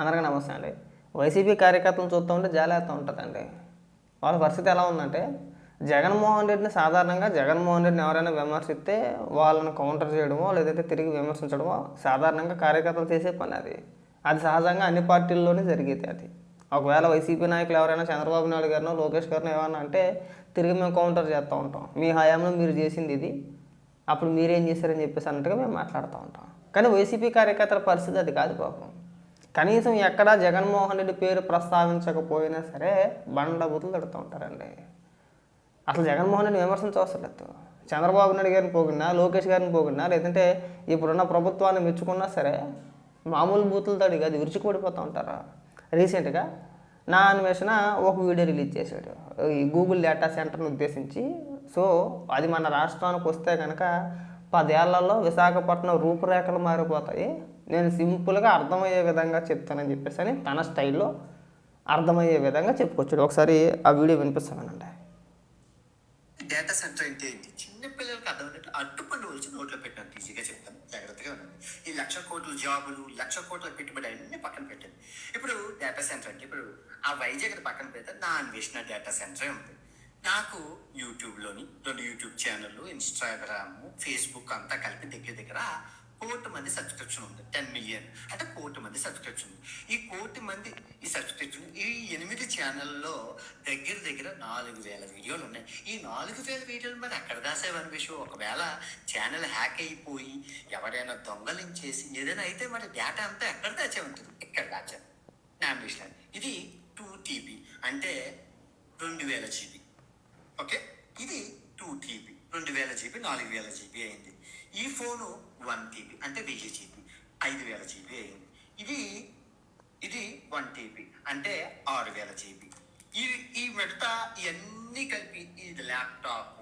అందరికీ నమస్తే అండి. వైసీపీ కార్యకర్తలను చూస్తూ ఉంటే జాలేస్తూ ఉంటుందండి. వాళ్ళ పరిస్థితి ఎలా ఉందంటే జగన్మోహన్ రెడ్డిని సాధారణంగా జగన్మోహన్ రెడ్డిని ఎవరైనా విమర్శిస్తే వాళ్ళని కౌంటర్ చేయడమో లేదంటే తిరిగి విమర్శించడమో సాధారణంగా కార్యకర్తలు చేసే పని అది. అది సహజంగా అన్ని పార్టీల్లోనే జరిగేది అది. ఒకవేళ వైసీపీ నాయకులు ఎవరైనా చంద్రబాబు నాయుడు గారినో లోకేష్ గారినో ఏమన్నా అంటే తిరిగి మేము కౌంటర్ చేస్తూ ఉంటాం. మీ హయాంలో మీరు చేసింది ఇది. అప్పుడు మీరేం చేశారని చెప్పేసి అన్నట్టుగా మేము మాట్లాడుతూ ఉంటాం. కానీ వైసీపీ కార్యకర్తల పరిస్థితి అది కాదు పాపం కనీసం ఎక్కడా జగన్మోహన్ రెడ్డి పేరు ప్రస్తావించకపోయినా సరే బండ బుతులు తడుతూ ఉంటారండి. అసలు జగన్మోహన్ రెడ్డి విమర్శించవసలేదు చంద్రబాబు నాయుడు గారిని పోగినా లోకేష్ గారిని పోగినా లేదంటే ఇప్పుడున్న ప్రభుత్వాన్ని మెచ్చుకున్నా సరే మామూలు బూతులు తడి కాదు విరుచుకుపడిపోతూ ఉంటారు. రీసెంట్గా నా అన్వేషణ ఒక వీడియో రిలీజ్ చేశాడు. ఈ గూగుల్ డేటా సెంటర్ని ఉద్దేశించి. సో అది మన రాష్ట్రానికి వస్తే కనుక పదేళ్ళలో విశాఖపట్నం రూపురేఖలు మారిపోతాయి. నేను సింపుల్గా అర్థమయ్యే విధంగా చెప్తానని చెప్పేసి అని తన స్టైల్లో అర్థమయ్యే విధంగా చెప్పుకొచ్చాడు. ఒకసారి ఆ వీడియో వినిపిస్తానండి. డేటా సెంటర్ అంటే ఏంటి? చిన్న పిల్లలకు అర్థమైనట్టు అడ్డుపండు వచ్చి నోట్లో పెట్టాను. ఈజీగా చెప్తాను. జాగ్రత్తగా ఉన్నాను ఈ లక్ష కోట్ల జాబులు లక్ష కోట్ల పెట్టుబడి అన్ని పక్కన పెట్టాను ఇప్పుడు డేటా సెంటర్ అంటే ఇప్పుడు ఆ వైజాగ్ పక్కన పెడితే నా అన్వేషణ డేటా సెంటరే ఉంది నాకు యూట్యూబ్లోని రెండు యూట్యూబ్ ఛానళ్ళు ఇన్స్టాగ్రామ్ ఫేస్బుక్ అంతా కలిపి దగ్గర దగ్గర కోటి మంది సబ్స్క్రిప్షన్ ఉంది. Ten million. అంటే కోటి మంది సబ్స్క్రిప్షన్. ఉంది ఈ కోటి మంది ఈ సబ్స్క్రిప్షన్ ఈ ఎనిమిది ఛానల్లో దగ్గర దగ్గర నాలుగు వేల వీడియోలు ఉన్నాయి. ఈ నాలుగు వేల వీడియోలు మరి ఎక్కడ దాసేవని విషయం. ఒకవేళ ఛానల్ హ్యాక్ అయిపోయి ఎవరైనా దొంగలించేసి ఏదైనా అయితే మరి డేటా అంతా ఎక్కడ దాచే ఉంటుంది ఎక్కడ దాచాను నా అంబిషన్. ఇది టూ టీబీ అంటే రెండు వేల జీబీ ఓకే? ఇది టూ టీబీ రెండు వేల జీబీ నాలుగు వేల జీబీ అయింది. ఈ ఫోను వన్ టీబీ అంటే వెయ్యి జీబీ ఐదు వేల జీబీ అయింది. ఇది ఇది వన్ టీబీ అంటే ఆరు వేల జీబీ ఈ ఈ మిగతా ఇవన్నీ కలిపి ఇది ల్యాప్టాప్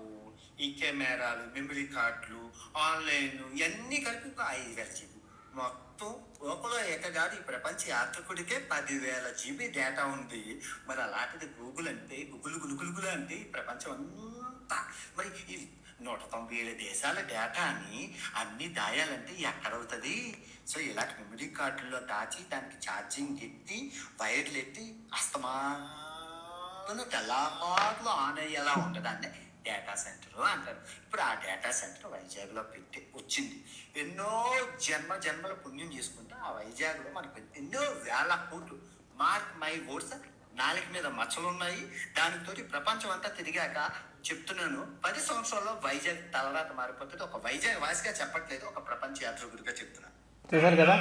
ఈ కెమెరాలు మెమరీ కార్డులు ఆన్లైన్ ఇవన్నీ కలిపి ఒక ఐదు వేల జీబీ మొత్తం లోపల ఏకగాదు ఈ ప్రపంచ యాత్రికుడికే పదివేల జీబీ డేటా ఉంది. మరి అలాంటిది గూగుల్ అంటే గుగులు గులుగులుగులు అంటే ఈ ప్రపంచం అంతా. మరి ఈ నూట తొంభై ఏడు దేశాల డేటాని అన్ని దాయాలంటే ఎక్కడవుతుంది? సో ఇలాంటి మెమరీ కార్డుల్లో దాచి దానికి ఛార్జింగ్ ఎత్తి వైర్లు ఎత్తి అస్తమాను తెల్లపాట్లు ఆన్ అయ్యేలా ఉంటుందండి. డేటా సెంటర్ అంటారు. ఇప్పుడు ఆ డేటా సెంటర్ వైజాగ్లో పెట్టి వచ్చింది. ఎన్నో జన్మ జన్మల పుణ్యం చేసుకుంటే ఆ వైజాగ్లో మనకు ఎన్నో వేల కోట్లు. మార్క్ మై ఓట్స్ నాలిక మీద మచ్చలు ఉన్నాయి దానితో ప్రపంచం అంతా తిరిగాక చెప్తున్నాను. పది సంవత్సరాల్లో వైజాగ్ తలరాత మారిపోతుంది. ఒక వైజాగ్ వాసిగా చెప్పట్లేదు. ఒక ప్రపంచ యాత్రికుడిగా చెప్తున్నాను చూశారు కదా?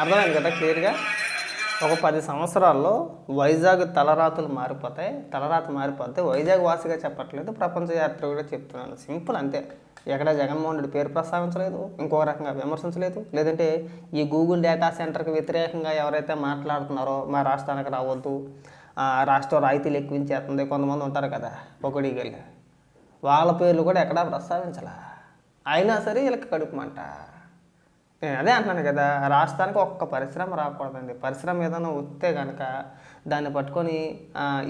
అర్థమైంది కదా? క్లియర్గా? ఒక పది సంవత్సరాల్లో వైజాగ్ తలరాతులు మారిపోతాయి. తలరాత మారిపోతే వైజాగ్ వాసిగా చెప్పట్లేదు. ప్రపంచ యాత్ర కూడా చెప్తున్నాను. సింపుల్ అంతే. ఎక్కడ జగన్మోహన్ రెడ్డి పేరు ప్రస్తావించలేదు. ఇంకొక రకంగా విమర్శించలేదు. లేదంటే ఈ గూగుల్ డేటా సెంటర్కి వ్యతిరేకంగా ఎవరైతే మాట్లాడుతున్నారో మా రాష్ట్రానికి రావద్దు ఆ, రాష్ట్రం రాయితీలు ఎక్కువించేస్తుంది కొంతమంది ఉంటారు కదా పొగడిగలు వాళ్ళ పేర్లు కూడా ఎక్కడా ప్రస్తావించాల. అయినా సరే వీళ్ళకి కడుపుమంట నేను అదే అంటున్నాను కదా రాష్ట్రానికి ఒక్క పరిశ్రమ రాకూడదండి. పరిశ్రమ ఏదైనా వస్తే కనుక దాన్ని పట్టుకొని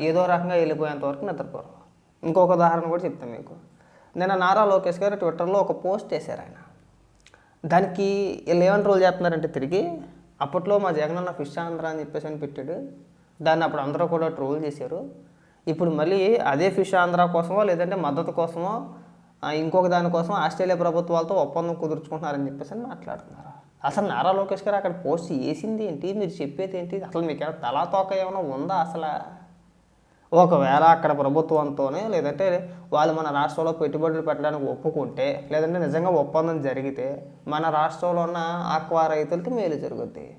ఏదో రకంగా వెళ్ళిపోయేంత వరకు నిద్రపోరు. ఇంకొక ఉదాహరణ కూడా చెప్తాను మీకు. నిన్న నారా లోకేష్ గారు ట్విట్టర్లో ఒక పోస్ట్ చేశారు ఆయన. దానికి వీళ్ళు ఏమని ట్రోల్ చేస్తున్నారంటే తిరిగి అప్పట్లో మా జగనన్న ఫిష్ ఆంధ్ర అని చెప్పేసి అని పెట్టాడు. దాన్ని అప్పుడు అందరూ కూడా ట్రోల్ చేశారు. ఇప్పుడు మళ్ళీ అదే ఫిష్ ఆంధ్ర కోసమో లేదంటే మద్దతు కోసమో ఇంకొక దానికోసం ఆస్ట్రేలియా ప్రభుత్వాలతో ఒప్పందం కుదుర్చుకుంటున్నారని చెప్పేసి అని మాట్లాడుతున్నారు. అసలు నారా లోకేష్ గారు అక్కడ పోస్ట్ చేసింది ఏంటి? మీరు చెప్పేది ఏంటి? అసలు మీకు ఏమైనా తలా తోక ఏమైనా ఉందా అసలు? ఒకవేళ అక్కడ ప్రభుత్వంతోనే లేదంటే వాళ్ళు మన రాష్ట్రంలో పెట్టుబడులు పెట్టడానికి ఒప్పుకుంటే లేదంటే నిజంగా ఒప్పందం జరిగితే మన రాష్ట్రంలో ఉన్న ఆక్వా రైతులకి మేలు జరుగుద్ది.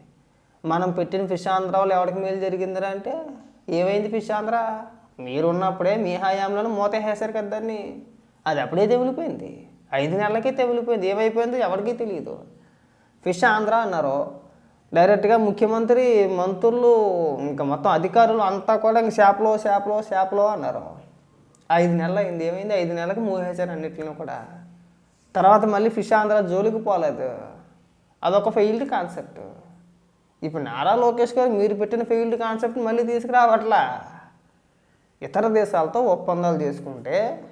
మనం పెట్టిన ఫిష్ ఆంధ్రాలో ఎవరికి మేలు జరిగిందిరా అంటే ఏమైంది ఫిష్ ఆంధ్ర? మీరున్నప్పుడే మీ హయాంలోనే మూత వేసారు కదా దాన్ని. అది అప్పుడే తెగిలిపోయింది. ఐదు నెలలకే తెగిలిపోయింది. ఏమైపోయిందో ఎవరికీ తెలియదు ఫిష్ ఆంధ్ర అన్నారు. డైరెక్ట్గా ముఖ్యమంత్రి మంత్రులు ఇంకా మొత్తం అధికారులు అంతా కూడా ఇంక చేపలో చేపలో చేపలో అన్నారు. ఐదు నెలలు అయింది ఏమైంది? ఐదు నెలలకు మూసేశారు అన్నిటిని కూడా. తర్వాత మళ్ళీ ఫిష్ ఆంధ్ర జోలికి పోలేదు. అదొక ఫెయిల్డ్ కాన్సెప్ట్. ఇప్పుడు నారా లోకేష్ గారు మీరు పెట్టిన ఫెయిల్డ్ కాన్సెప్ట్ మళ్ళీ తీసుకురావట్లా? ఇతర దేశాలతో ఒప్పందాలు చేసుకుంటే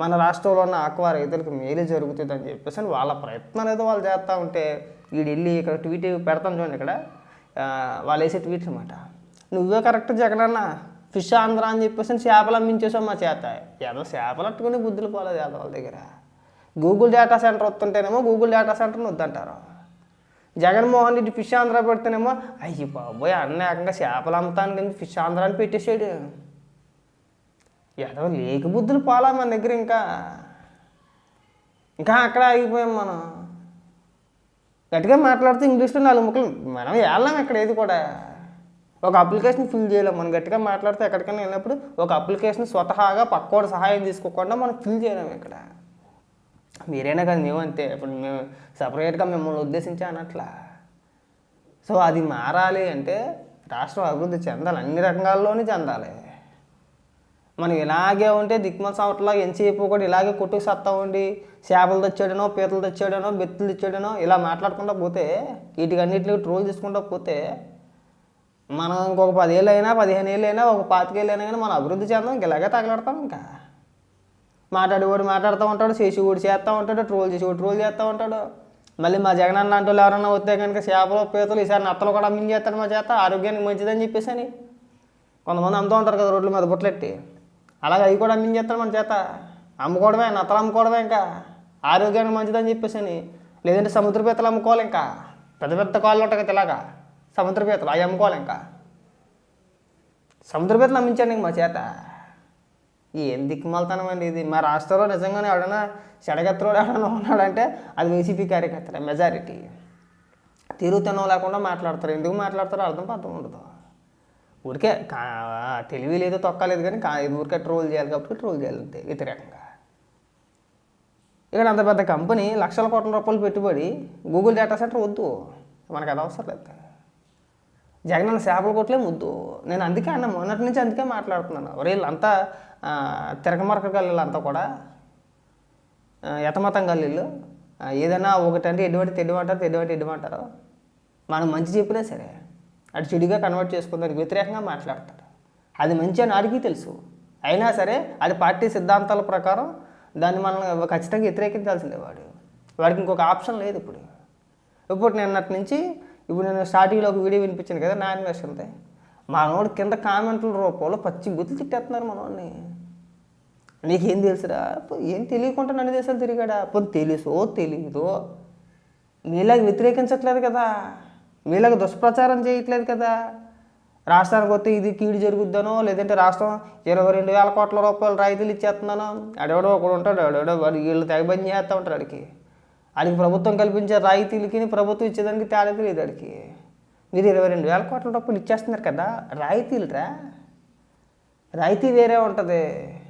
మన రాష్ట్రంలో ఉన్న ఆక్వా రైతులకు మేలు జరుగుతుంది అని చెప్పేసి వాళ్ళ ప్రయత్నం అనేది వాళ్ళు చేస్తూ ఉంటే వీడు వెళ్ళి ఇక్కడ ట్వీట్ పెడతాను చూడండి ఇక్కడ. వాళ్ళు వేసే ట్వీట్ అనమాట నువ్వే కరెక్ట్ జగనన్న ఫిష్ ఆంధ్ర అని చెప్పేసి చేపలు అమ్మించేసావు మా చేత. ఏదో చేపలు అట్టుకుని బుద్ధులు పోలేదు ఏదో వాళ్ళ దగ్గర. గూగుల్ డేటా సెంటర్ వస్తుంటేనేమో గూగుల్ డేటా సెంటర్ని వద్దంటారు. జగన్మోహన్ రెడ్డి ఫిష్ ఆంధ్ర పెడితేనేమో అయ్యి బాబోయ్ అన్న ఏకంగా చేపలు అమ్ముతాను ఫిష్ ఆంధ్ర అని పెట్టేసాడు ఏదో లేక బుద్ధులు పోలా మన దగ్గర ఇంకా. ఇంకా అక్కడ ఆగిపోయాం మనం. గట్టిగా మాట్లాడితే ఇంగ్లీష్లో నాలుగు ముక్కలు మనం వెళ్ళాం ఇక్కడ ఏది కూడా. ఒక అప్లికేషన్ ఫిల్ చేయలేం మనం. గట్టిగా మాట్లాడితే ఎక్కడికైనా వెళ్ళినప్పుడు ఒక అప్లికేషన్ స్వతహాగా పక్కోడు సహాయం తీసుకోకుండా మనం ఫిల్ చేయలేం ఇక్కడ. మీరైనా కదా మేము అంతే. ఇప్పుడు మేము సపరేట్గా మిమ్మల్ని ఉద్దేశించి అనట్లా సో అది మారాలి అంటే రాష్ట్రం అభివృద్ధి చెందాలి. అన్ని రంగాల్లోనే చెందాలి. మనం ఇలాగే ఉంటే దిక్మల సంవత్సరంలో ఎంతసేపు కూడా ఇలాగే కొట్టుకు సత్తా ఉండి చేపలు తెచ్చాడనో పీతలు తెచ్చాడనో బెత్తులు తెచ్చాడనో ఇలా మాట్లాడుకుంటూ పోతే వీటికన్నిటిని ట్రోల్ చేసుకుంటూ పోతే మనం ఇంకొక పదేళ్ళు అయినా పదిహేను ఏళ్ళు అయినా ఒక పాతికేళ్ళు అయినా కానీ మనం అభివృద్ధి చెందాం ఇంక ఇలాగే తగలడతాం ఇంకా. మాట్లాడేవాడు మాట్లాడుతూ ఉంటాడు చేసేవాడు చేస్తూ ఉంటాడు ట్రోల్ చేసేవాడు ట్రోల్ చేస్తూ ఉంటాడు. మళ్ళీ మా జగనన్న లాంటి వాళ్ళు ఎవరన్నా వస్తే కనుక చేపలు పీతలు ఈసారి నత్తలు కూడా అమ్మించేస్తాడు మా చేత ఆరోగ్యానికి మంచిదని చెప్పేసి అని కొంతమంది అమ్ముతూ ఉంటారు కదా రోడ్ల మీద బుట్టలెట్టి. అలాగే అవి కూడా అమ్మించేస్తాడు మన చేత. అమ్ముకోవడమే నత్తలు అమ్ముకోవడమే ఇంకా. ఆరోగ్యానికి మంచిదని చెప్పేసి అని లేదంటే సముద్ర పీతలు అమ్ముకోవాలి ఇంకా. పెద్ద పెద్ద కాళ్ళు ఉంటాయి కదా ఇలాగా. సముద్ర పీతలు అవి అమ్ముకోవాలి ఇంకా. సముద్ర పీతలు అమ్మించండి మా చేత. ఏం దిక్కుమాలతనం అండి ఇది. మా రాష్ట్రంలో నిజంగానే ఎవడైనా చెడగత్తరోడు ఎవడైనా ఉన్నాడంటే అది వైసీపీ కార్యకర్తలే మెజారిటీ. తిరుగుతనం లేకుండా మాట్లాడతారు. ఎందుకు మాట్లాడతారో అర్థం అర్థం ఉండదు. ఊరికే తెలివి లేదు తొక్కలేదు కానీ కా ఊరికే ట్రోల్ చేయాలి కాబట్టి ట్రోల్ చేయాలి అంతే వ్యతిరేకంగా. ఇక్కడ అంత పెద్ద కంపెనీ లక్షల కోట్ల రూపాయలు పెట్టుబడి గూగుల్ డేటా సెంటర్ వద్దు మనకు అది అవసరం లేదు. జగనన్న చేపల కొట్లే ముద్దు. నేను అందుకే అన్న మొన్నటి నుంచి అందుకే మాట్లాడుతున్నాను. వీళ్ళంతా ఆ, తిరగమరక అంతా కూడా యతమతం గల్లీలు ఏదైనా ఒకటంటే ఎటువంటి తెడ్డమంటారు తెడ్డమంటే ఎడ్డమంటారు మనం మంచి చెప్పినా సరే. అటు చెడుగా కన్వర్ట్ చేసుకుందానికి వ్యతిరేకంగా మాట్లాడతాడు. అది మంచి అని వాడికి తెలుసు. అయినా సరే అది పార్టీ సిద్ధాంతాల ప్రకారం దాన్ని మనం ఖచ్చితంగా వ్యతిరేకించాల్సిందే వాడు. వాడికి ఇంకొక ఆప్షన్ లేదు ఇప్పుడు. ఇప్పుడు నిన్నటి నుంచి ఇప్పుడు నేను స్టార్టింగ్లో ఒక వీడియో వినిపించాను కదా నా అన్వేషణతే మనోడు కింద కామెంట్ల రూపంలో పచ్చి బుద్ధులు తిట్టేస్తున్నారు మనోడిని. నీకేం తెలుసురా? ఏం తెలియకుండా నన్ను దేశాలు తిరిగాడా? పోనీ తెలుసో తెలియదో నీలాగ వ్యతిరేకించట్లేదు కదా. వీళ్ళకి దుష్ప్రచారం చేయట్లేదు కదా. రాష్ట్రానికి వస్తే ఇది కీడు జరుగుద్దనో లేదంటే రాష్ట్రం ఇరవై రెండు వేల కోట్ల రూపాయలు రాయితీలు ఇచ్చేస్తున్నానో అడవడో ఒకడు ఉంటాడు అడవడో వాడు వీళ్ళు తెగబంది చేస్తూ ఉంటాడు అడికి అడికి ప్రభుత్వం కల్పించే రాయితీలకి ప్రభుత్వం ఇచ్చేదానికి తేడా తెలియదు అడికి మీరు ఇరవై రెండు వేల కోట్ల రూపాయలు ఇచ్చేస్తున్నారు కదా రాయితీలు రా రాయితీ వేరే ఉంటుంది.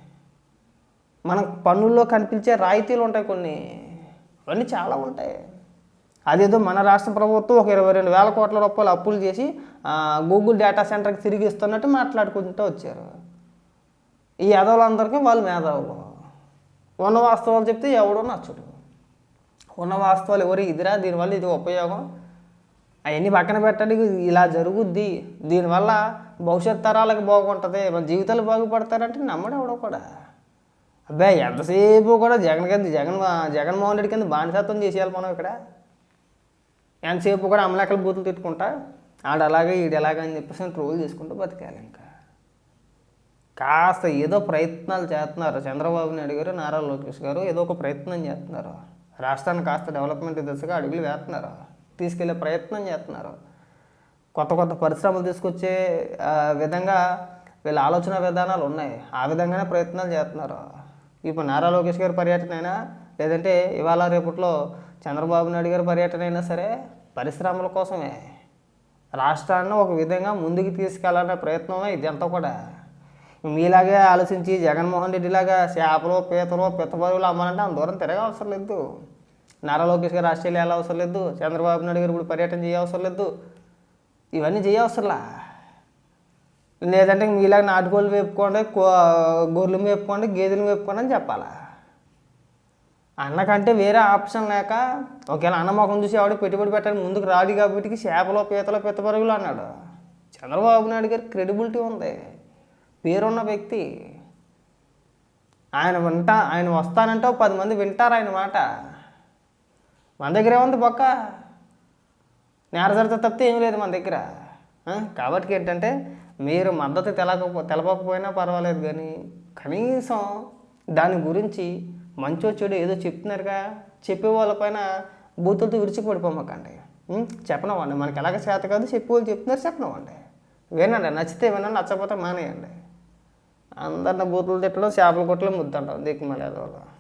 మనం పన్నుల్లో కనిపించే రాయితీలు ఉంటాయి కొన్ని. అవన్నీ చాలా ఉంటాయి. అదేదో మన రాష్ట్ర ప్రభుత్వం ఒక ఇరవై రెండు వేల కోట్ల రూపాయలు అప్పులు చేసి గూగుల్ డేటా సెంటర్కి తిరిగి ఇస్తున్నట్టు మాట్లాడుకుంటూ వచ్చారు. ఈ యాదవులందరికీ వాళ్ళు మేధావులు. ఉన్న వాస్తవాలు చెప్తే ఎవడో నచ్చడు. ఉన్న వాస్తవాలు ఎవరు ఇదిరా దీనివల్ల ఇది ఉపయోగం? అవన్నీ పక్కన పెట్టడానికి ఇలా జరుగుద్ది. దీనివల్ల భవిష్యత్ తరాలకు బాగుంటుంది. మన జీవితాలు బాగుపడతారంటే నమ్మడు ఎవడో కూడా. అబ్బాయి ఎంతసేపు కూడా జగన్ కింద జగన్ జగన్మోహన్ రెడ్డి కింద బానిసత్వం చేసేయాలి మనం ఇక్కడ. ఎంతసేపు కూడా అమలాకల బూతులు తిట్టుకుంటా ఆడు అలాగే ఈడు ఎలాగే అని చెప్పేసి ట్రోల్ చేసుకుంటూ బతికాలి ఇంకా. కాస్త ఏదో ప్రయత్నాలు చేస్తున్నారు. చంద్రబాబు నాయుడు గారు నారా లోకేష్ గారు ఏదో ఒక ప్రయత్నం చేస్తున్నారు. రాష్ట్రాన్ని కాస్త డెవలప్మెంట్ దిశగా అడుగులు వేస్తున్నారు. తీసుకెళ్ళే ప్రయత్నం చేస్తున్నారు. కొత్త కొత్త పరిశ్రమలు తీసుకొచ్చే విధంగా వీళ్ళ ఆలోచన విధానాలు ఉన్నాయి. ఆ విధంగానే ప్రయత్నాలు చేస్తున్నారు. ఇప్పుడు నారా లోకేష్ గారి పర్యటన అయినా లేదంటే ఇవాళ రేపట్లో చంద్రబాబు నాయుడు గారి పర్యటన అయినా సరే పరిశ్రమల కోసమే. రాష్ట్రాన్ని ఒక విధంగా ముందుకు తీసుకెళ్ళాలనే ప్రయత్నమే ఇదంతా కూడా. మీలాగే ఆలోచించి జగన్మోహన్ రెడ్డి లాగా చేపలు పీతలు పిత్తపరువులు అమ్మాలంటే అంత దూరం తిరగ అవసరం లేదు. నారా లోకేష్ గారు ఆస్ట్రేలియా వెళ్ళ అవసరం లేదు. చంద్రబాబు నాయుడు గారు ఇప్పుడు పర్యటన చేయవసరం లేదు. ఇవన్నీ చేయవసరంలా లేదంటే మీలాగా నాటుకోళ్ళు వేపుకోండి కో- గొర్రెలు వేపుకోండి గేదెలు వేపుకోండి అని చెప్పాలా? అన్నకంటే వేరే ఆప్షన్ లేక ఒకవేళ అన్న మొఖం చూసి ఆవిడ పెట్టుబడి పెట్టడానికి ముందుకు రాదు కాబట్టి చేపలో పీతలో పిత్తపరుగులు అన్నాడు. చంద్రబాబు నాయుడు గారి క్రెడిబిలిటీ ఉంది. పేరున్న వ్యక్తి. ఆయన వింటా ఆయన వస్తానంటే ఒక పది మంది వింటారు ఆయన మాట. మన దగ్గర ఏముంది పక్క నేరజరిత తప్పితే ఏం లేదు మన దగ్గర. కాబట్టి ఏంటంటే మీరు మద్దతు తెలకపో తెలపకపోయినా పర్వాలేదు కానీ కనీసం దాని గురించి మంచో చెడు ఏదో చెప్తున్నారుగా. చెప్పే వాళ్ళపైన బూతులతో విడిచిపడిపోమాకండి ఉం? చెప్పనివ్వండి. మనకి ఎలాగ చేత కాదు చెప్పే వాళ్ళు చెప్తున్నారు చెప్పనివ్వండి. వినండి. నచ్చితే వినండి నచ్చకపోతే మానేయండి. అందరిని బూతులు తిట్టడం చేపల కొట్టలు ముద్దంటాం దిక్కుమలేదు వాళ్ళు